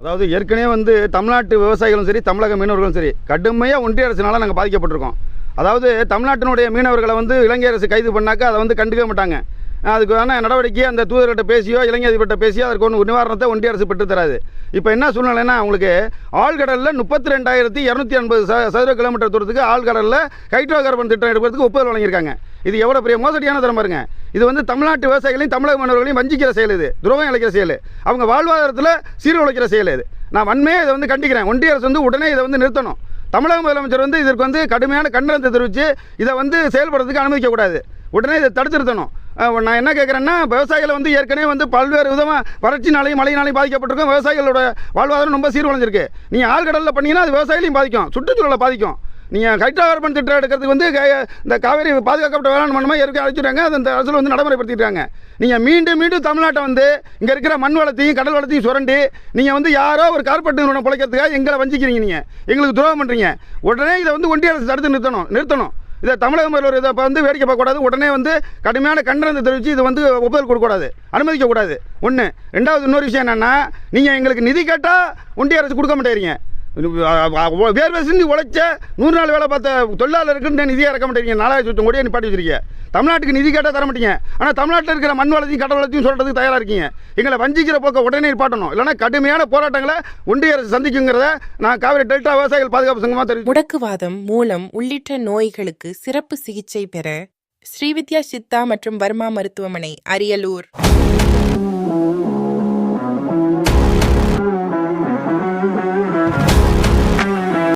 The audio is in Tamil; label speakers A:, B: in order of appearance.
A: அதாவது ஏற்கனவே வந்து தமிழ்நாட்டு விவசாயிகளும் சரி தமிழக மீனவர்களும் சரி கடுமையாக ஒன்றிய அரசினால் நாங்கள் பாதிக்கப்பட்டிருக்கோம். அதாவது தமிழ்நாட்டினுடைய மீனவர்களை வந்து இலங்கை அரசு கைது பண்ணாக்கா அதை வந்து கண்டுக்க மாட்டாங்க. அதுக்கான நடவடிக்கை அந்த தூதர்கிட்ட பேசியோ இலங்கை அதிபர்கிட்ட பேசியோ அதற்கு ஒன்று நிவாரணத்தை ஒன்றிய அரசு பெற்று தராது. இப்போ என்ன சூழ்நிலைன்னா அவங்களுக்கு ஆழ்கடலில் முப்பத்தி ரெண்டாயிரத்தி இரநூத்தி எண்பது ச சதுர கிலோமீட்டர் தூரத்துக்கு ஆழ்கடலில் ஹைட்ரோ கார்பன் திட்டம் எடுக்கிறதுக்கு ஒப்புதல் வழங்கியிருக்காங்க. இது எவ்வளோ பெரிய மோசடியான தரம் பாருங்க. இது வந்து தமிழ்நாட்டு விவசாயிகளையும் தமிழக மாணவர்களையும் வஞ்சிக்கிற செயல் இது. துரோகம் இழைக்கிற செயல். அவங்க வாழ்வாதாரத்தில் சீர்குலைக்கிற செயல் இது. நான் வன்மையாக இதை வந்து கண்டிக்கிறேன். ஒன்றிய அரசு வந்து உடனே இதை வந்து நிறுத்தணும். தமிழக முதலமைச்சர் வந்து இதற்கு வந்து கடுமையான கண்டனத்தை தெரிவித்து இதை வந்து செயல்படுறதுக்கு அனுமதிக்கக்கூடாது உடனே இதை தடுத்து நிறுத்தணும். நான் என்ன கேட்குறேன்னா விவசாயிகளை வந்து ஏற்கனவே வந்து பல்வேறு விதமாக வறட்சினாலையும் மழையினாலையும் பாதிக்கப்பட்டிருக்கும். விவசாயிகளோட வாழ்வாதாரம் ரொம்ப சீர்குலைஞ்சிருக்கு. நீங்கள் ஆழ்கடலில் பண்ணீங்கன்னா அது விவசாயிகளையும் பாதிக்கும். சுற்றுச்சூழலை பாதிக்கும். நீங்கள் ஹைட்ரோ கார்பன் திட்டம் எடுக்கிறதுக்கு வந்து க- இந்த காவேரி பாதுகாக்கப்பட்ட வேளாண் மண்டலமாக ஏற்கனவே அழைச்சிட்டாங்க அது அந்த அரசில் வந்து நடைமுறைப்படுத்திட்டாங்க. நீங்கள் மீண்டும் மீண்டும் தமிழ்நாட்டை வந்து இங்கே இருக்கிற மண் வளத்தையும் கடல் வளத்தையும் சுரண்டி நீங்கள் வந்து யாரோ ஒரு கார்பரேட் நிறுவனம் பிழைக்கிறதுக்காக எங்களை வஞ்சிக்கிறீங்க நீங்கள் எங்களுக்கு துரோகம் பண்ணுறீங்க உடனே இதை வந்து ஒன்றிய அரசு தடுத்து நிறுத்தணும் நிறுத்தணும். இதை தமிழக முதல்வர் இதை இப்போ வந்து வேடிக்கை பார்க்கக்கூடாது. உடனே வந்து கடுமையான கண்டனத்தை தெரிவித்து இது வந்து ஒப்புதல் கொடுக்கக்கூடாது. அனுமதிக்கக்கூடாது. ஒன்று ரெண்டாவது இன்னொரு விஷயம் என்னென்னா நீங்கள் எங்களுக்கு நிதி கேட்டால் ஒன்றிய அரசு கொடுக்க மாட்டேறீங்க வேர்வை சிந்தி உழைச்ச நூறு நாள் வேலை பார்த்த தொழிலாளருக்கு நிதியை இறக்க மாட்டேங்க நாலாயிரத்தி சுத்தம் கோடியை நிப்பாட்டி வச்சிருக்கீங்க தமிழ்நாட்டுக்கு நிதி கேட்டால் தர மாட்டீங்க. ஆனால் தமிழ்நாட்டில் இருக்கிற மண் வளத்தையும் கடல் வளத்தையும் சொல்கிறதுக்கு தயாராக இருக்கீங்க. எங்களை வஞ்சிக்கிற போக்க உடனே நிப்பாட்டணும் இல்லைனா கடுமையான போராட்டங்களை ஒன்றிய அரசு சந்திக்குங்கிறத நான் காவிரி டெல்டா விவசாயிகள் பாதுகாப்பு சங்கமாக தெரிவித்து
B: முடக்குவாதம் மூலம் உள்ளிட்ட நோய்களுக்கு சிறப்பு சிகிச்சை பெற ஸ்ரீவித்யா சித்தா மற்றும் வர்மா மருத்துவமனை அரியலூர்.